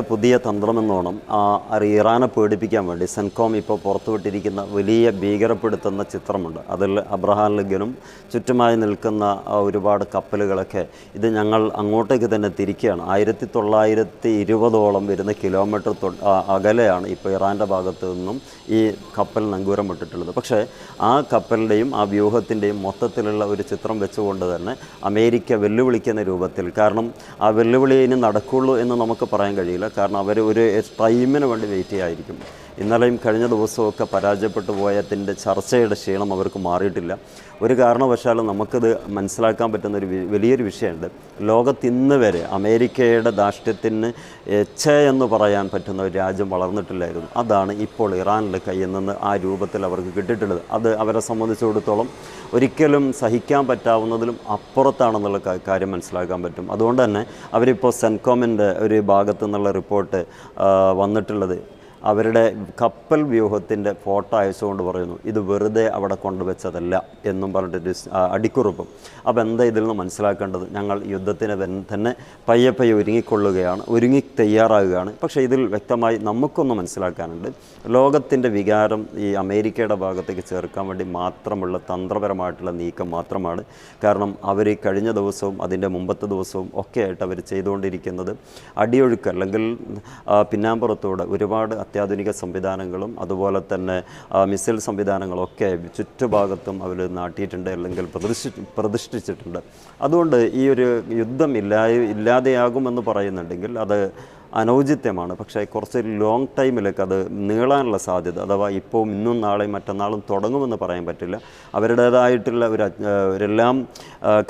പുതിയ തന്ത്രമെന്നോണം ആ ഇറാനെ പേടിപ്പിക്കാൻ വേണ്ടി സെൻകോം ഇപ്പോൾ പുറത്തുവിട്ടിരിക്കുന്ന വലിയ ഭീകരപ്പെടുത്തുന്ന ചിത്രമുണ്ട്. അതിൽ അബ്രഹാം ലിഗനും ചുറ്റുമായി നിൽക്കുന്ന ഒരുപാട് കപ്പലുകളൊക്കെ ഇത് ഞങ്ങൾ അങ്ങോട്ടേക്ക് തന്നെ തിരിക്കുകയാണ്. ആയിരത്തി തൊള്ളായിരത്തി ഇരുപതോളം വരുന്ന കിലോമീറ്റർ അകലെയാണ് ഇപ്പോൾ ഇറാന്റെ ഭാഗത്തു നിന്നും ഈ കപ്പൽ നങ്കൂരം വിട്ടിട്ടുള്ളത്. പക്ഷേ ആ കപ്പലിന്റെയും ആ വ്യൂഹത്തിന്റെയും മൊത്തത്തിലുള്ള ഒരു ചിത്രം വെച്ചുകൊണ്ട് തന്നെ അമേരിക്ക വെല്ലുവിളിക്കുന്ന രൂപത്തിൽ കാരണം ആ വെല്ലുവിളി ഇനി നടക്കുള്ളൂ എന്ന് നമുക്ക് പറയാൻ കഴിയില്ല. കാരണം അവർ ഒരു ടൈമിന് വേണ്ടി വെയിറ്റ് ചെയ്യായിരിക്കും ഇന്നലെയും കഴിഞ്ഞ ദിവസമൊക്കെ പരാജയപ്പെട്ടു പോയതിന്റെ ചർച്ചയുടെ ക്ഷീണം അവർക്ക് മാറിയിട്ടില്ല. ഒരു കാരണവശാലും നമുക്കത് മനസ്സിലാക്കാൻ പറ്റുന്ന ഒരു വലിയൊരു വിഷയമുണ്ട്. ലോകത്ത് ഇന്ന് വരെ അമേരിക്കയുടെ ധാഷ്ട്യത്തിന് എച്ച് എന്ന് പറയാൻ പറ്റുന്ന ഒരു രാജ്യം വളർന്നിട്ടില്ലായിരുന്നു. അതാണ് ഇപ്പോൾ ഇറാനിലെ കയ്യിൽ നിന്ന് ആ രൂപത്തിൽ അവർക്ക് കിട്ടിയിട്ടുള്ളത്. അത് അവരെ സംബന്ധിച്ചിടത്തോളം ഒരിക്കലും സഹിക്കാൻ പറ്റാവുന്നതിലും അപ്പുറത്താണെന്നുള്ള കാര്യം മനസ്സിലാക്കാൻ പറ്റും. അതുകൊണ്ട് തന്നെ അവരിപ്പോൾ സെൻകോമിന്റെ ഒരു ഭാഗത്തു നിന്നുള്ള റിപ്പോർട്ട് വന്നിട്ടുള്ളത്. അവരുടെ കപ്പൽ വ്യൂഹത്തിന്റെ ഫോട്ടോ അയച്ചുകൊണ്ട് പറയുന്നു ഇത് വെറുതെ അവിടെ കൊണ്ടുവച്ചതല്ല എന്നും പറഞ്ഞിട്ടൊരു സ്- അടിക്കുറിപ്പും. അപ്പോൾ എന്താ ഇതിൽ നിന്ന് മനസ്സിലാക്കേണ്ടത്? ഞങ്ങൾ യുദ്ധത്തിന് തന്നെ പയ്യെ പയ്യെ ഒരുങ്ങിക്കൊള്ളുകയാണ് ഒരുങ്ങി തയ്യാറാകുകയാണ്. പക്ഷേ ഇതിൽ വ്യക്തമായി നമുക്കൊന്ന് മനസ്സിലാക്കാനുണ്ട്. ലോകത്തിന്റെ വികാരം ഈ അമേരിക്കയുടെ ഭാഗത്തേക്ക് ചേർക്കാൻ വേണ്ടി മാത്രമുള്ള തന്ത്രപരമായിട്ടുള്ള നീക്കം മാത്രമാണ്. കാരണം അവർ കഴിഞ്ഞ ദിവസവും അതിന്റെ മുമ്പത്തെ ദിവസവും ഒക്കെ ആയിട്ട് അവർ ചെയ്തുകൊണ്ടിരിക്കുന്നത് അടിയൊഴുക്ക് അല്ലെങ്കിൽ പിന്നാമ്പുറത്തോടെ ഒരുപാട് അത്യാധുനിക സംവിധാനങ്ങളും അതുപോലെ തന്നെ മിസൈൽ സംവിധാനങ്ങളൊക്കെ ചുറ്റുഭാഗത്തും അവർ നാട്ടിയിട്ടുണ്ട് അല്ലെങ്കിൽ പ്രതിഷ്ഠി പ്രതിഷ്ഠിച്ചിട്ടുണ്ട്. അതുകൊണ്ട് ഈ ഒരു യുദ്ധം ഇല്ലാ ഇല്ലാതെയാകുമെന്ന് പറയുന്നുണ്ടെങ്കിൽ അത് അനൗചിത്യമാണ്. പക്ഷേ കുറച്ച് ലോങ് ടൈമിലേക്ക് അത് നീളാനുള്ള സാധ്യത അഥവാ ഇപ്പോൾ ഇന്നും നാളെയും മറ്റന്നാളും തുടങ്ങുമെന്ന് പറയാൻ പറ്റില്ല. അവരുടേതായിട്ടുള്ള ഒരു ഒരെല്ലാം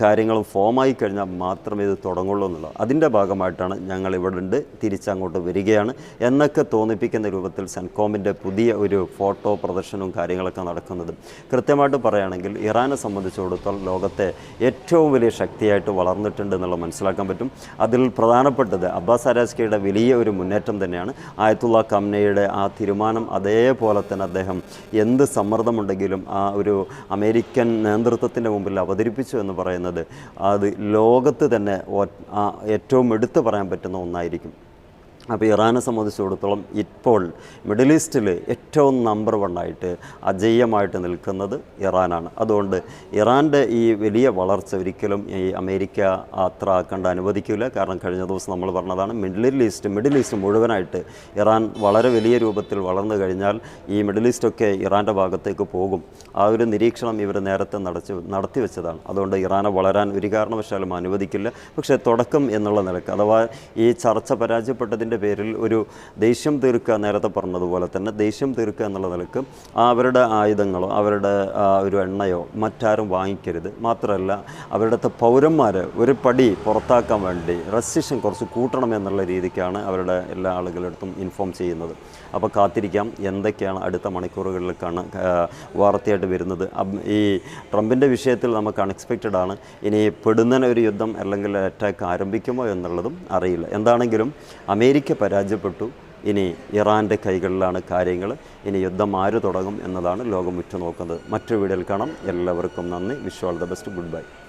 കാര്യങ്ങളും ഫോമായി കഴിഞ്ഞാൽ മാത്രമേ ഇത് തുടങ്ങുള്ളൂ എന്നുള്ളത് അതിന്റെ ഭാഗമായിട്ടാണ് ഞങ്ങൾ ഇവിടെ ഉണ്ട്. തിരിച്ചങ്ങോട്ട് വരികയാണ്. എന്നൊക്കെ തോന്നിപ്പിക്കുന്ന രൂപത്തിൽ സെൻകോമിന്റെ പുതിയ ഒരു ഫോട്ടോ പ്രദർശനവും കാര്യങ്ങളൊക്കെ നടക്കുന്നത്. കൃത്യമായിട്ട് പറയുകയാണെങ്കിൽ ഇറാനെ സംബന്ധിച്ചിടത്തോളം ലോകത്തെ ഏറ്റവും വലിയ ശക്തിയായിട്ട് വളർന്നിട്ടുണ്ട് എന്നുള്ളത് മനസ്സിലാക്കാൻ പറ്റും. അതിൽ പ്രധാനപ്പെട്ടത് അബ്ബാസ് അരാസ്കയുടെ വലിയ ഒരു മുന്നേറ്റം തന്നെയാണ്. ആയത്തുള്ള കംനയുടെ ആ തീരുമാനം അതേപോലെ തന്നെ അദ്ദേഹം എന്ത് സമ്മർദ്ദമുണ്ടെങ്കിലും ആ ഒരു അമേരിക്കൻ നേതൃത്വത്തിന്റെ മുമ്പിൽ അവതരിപ്പിച്ചു എന്ന് പറയുന്നത് അത് ലോകത്ത് തന്നെ ഏറ്റവും എടുത്തു പറയാൻ പറ്റുന്ന ഒന്നായിരിക്കും. അപ്പോൾ ഇറാനെ സംബന്ധിച്ചിടത്തോളം ഇപ്പോൾ മിഡിൽ ഈസ്റ്റിൽ ഏറ്റവും നമ്പർ വണ്ണായിട്ട് അജയ്യമായിട്ട് നിൽക്കുന്നത് ഇറാനാണ്. അതുകൊണ്ട് ഇറാന്റെ ഈ വലിയ വളർച്ച ഒരിക്കലും ഈ അമേരിക്ക അത്ര ആക്കേണ്ട അനുവദിക്കില്ല. കാരണം കഴിഞ്ഞ ദിവസം നമ്മൾ പറഞ്ഞതാണ് മിഡിൽ ഈസ്റ്റ് മിഡിൽ ഈസ്റ്റ് മുഴുവനായിട്ട് ഇറാൻ വളരെ വലിയ രൂപത്തിൽ വളർന്നു കഴിഞ്ഞാൽ ഈ മിഡിൽ ഈസ്റ്റൊക്കെ ഇറാന്റെ ഭാഗത്തേക്ക് പോകും. ആ ഒരു നിരീക്ഷണം ഇവർ നേരത്തെ നടത്തി നടത്തി വെച്ചതാണ്. അതുകൊണ്ട് ഇറാനെ വളരാൻ ഒരു കാരണവശാലും അനുവദിക്കില്ല. പക്ഷേ തുടക്കം എന്നുള്ള നിലയ്ക്ക് അഥവാ ഈ ചർച്ച പരാജയപ്പെട്ടതിന്റെ പേരിൽ ഒരു ദേഷ്യം തീർക്കുക നേരത്തെ പറഞ്ഞതുപോലെ തന്നെ ദേഷ്യം തീർക്കുക എന്നുള്ള നിലയ്ക്ക് അവരുടെ ആയുധങ്ങളോ അവരുടെ ഒരു എണ്ണയോ മറ്റാരും വാങ്ങിക്കരുത്. മാത്രമല്ല അവരുടെ പൗരന്മാരെ ഒരു പടി പുറത്താക്കാൻ വേണ്ടി റെസ്ട്രിക്ഷൻ കുറച്ച് കൂട്ടണം എന്നുള്ള രീതിക്കാണ് അവരുടെ എല്ലാ ആളുകളടുത്തും ഇൻഫോം ചെയ്യുന്നത്. അപ്പോൾ കാത്തിരിക്കാം എന്തൊക്കെയാണ് അടുത്ത മണിക്കൂറുകളിലേക്കാണ് വാർത്തയായിട്ട് വരുന്നത്. ഈ ട്രംപിന്റെ വിഷയത്തിൽ നമുക്ക് അൺഎക്സ്പെക്റ്റഡ് ആണ്. ഇനി പെടുന്നതിന് ഒരു യുദ്ധം അല്ലെങ്കിൽ അറ്റാക്ക് ആരംഭിക്കുമോ എന്നുള്ളതും അറിയില്ല. എന്താണെങ്കിലും അമേരിക്ക പരാജയപ്പെട്ടു. ഇനി ഇറാന്റെ കൈകളിലാണ് കാര്യങ്ങൾ. ഇനി യുദ്ധം ആര് തുടങ്ങും എന്നതാണ് ലോകം ഉറ്റുനോക്കുന്നത്. മറ്റൊരു വീഡിയോയിൽ കാണാം. എല്ലാവർക്കും നന്ദി. Wish all the best. Goodbye.